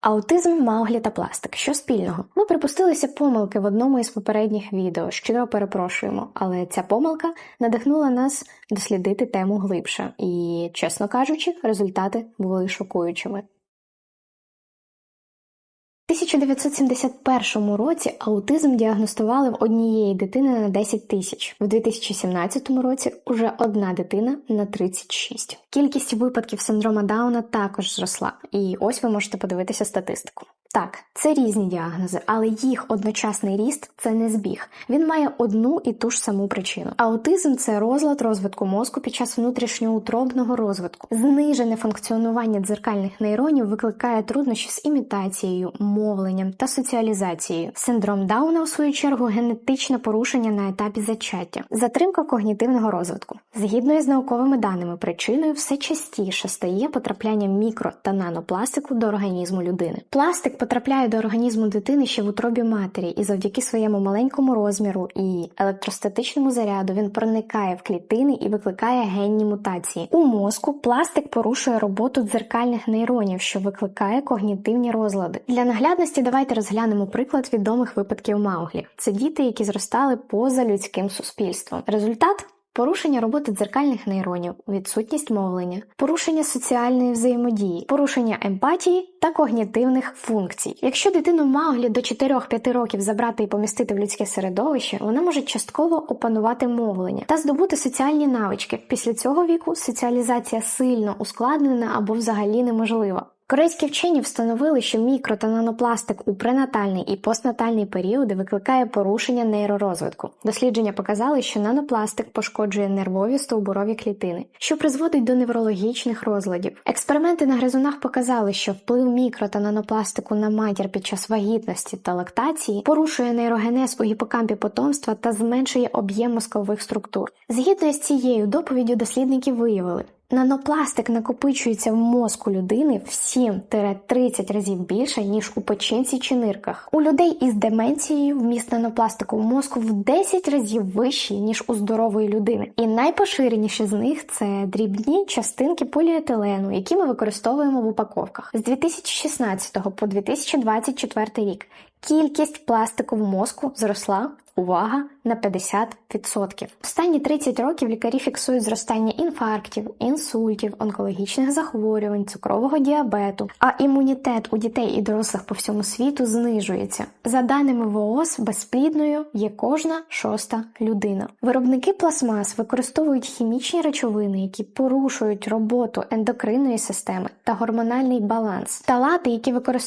Аутизм, Мауглі та пластик. Що спільного? Ми припустилися помилки в одному із попередніх відео. Щиро перепрошуємо, але ця помилка надихнула нас дослідити тему глибше. І, чесно кажучи, результати були шокуючими. У 1971 році аутизм діагностували в однієї дитини на 10 тисяч. В 2017 році уже одна дитина на 36. Кількість випадків синдрома Дауна також зросла. І ось ви можете подивитися статистику. Так, це різні діагнози, але їх одночасний ріст це не збіг. Він має одну і ту ж саму причину. Аутизм це розлад розвитку мозку під час внутрішньоутробного розвитку. Знижене функціонування дзеркальних нейронів викликає труднощі з імітацією, мовленням та соціалізацією. Синдром Дауна, у свою чергу, генетичне порушення на етапі зачаття, затримка когнітивного розвитку. Згідно із науковими даними, причиною все частіше стає потрапляння мікро та нанопластику до організму людини. Пластик потрапляє до організму дитини ще в утробі матері, і завдяки своєму маленькому розміру і електростатичному заряду він проникає в клітини і викликає генні мутації. У мозку пластик порушує роботу дзеркальних нейронів, що викликає когнітивні розлади. Для наглядності давайте розглянемо приклад відомих випадків Мауглі. Це діти, які зростали поза людським суспільством. Результат Порушення роботи дзеркальних нейронів, відсутність мовлення, порушення соціальної взаємодії, порушення емпатії та когнітивних функцій. Якщо дитину Мауглі до 4-5 років забрати і помістити в людське середовище, вона може частково опанувати мовлення та здобути соціальні навички. Після цього віку соціалізація сильно ускладнена або взагалі неможлива. Корейські вчені встановили, що мікро та нанопластик у пренатальний і постнатальний періоди викликає порушення нейророзвитку. Дослідження показали, що нанопластик пошкоджує нервові стовбурові клітини, що призводить до неврологічних розладів. Експерименти на гризунах показали, що вплив мікро та нанопластику на матір під час вагітності та лактації порушує нейрогенез у гіпокампі потомства та зменшує об'єм мозкових структур. Згідно з цією доповіддю, дослідники виявили. Нанопластик накопичується в мозку людини в 7-30 разів більше, ніж у печінці чи нирках. У людей із деменцією вміст нанопластику в мозку в 10 разів вищий, ніж у здорової людини. І найпоширеніші з них це дрібні частинки поліетилену, які ми використовуємо в упаковках. З 2016 по 2024 рік кількість пластику в мозку зросла. Увага на 50%. Останні 30 років лікарі фіксують зростання інфарктів, інсультів, онкологічних захворювань, цукрового діабету, а імунітет у дітей і дорослих по всьому світу знижується. За даними ВООЗ, безплідною є кожна шоста людина. Виробники пластмас використовують хімічні речовини, які порушують роботу ендокринної системи та гормональний баланс. Талати, які використовують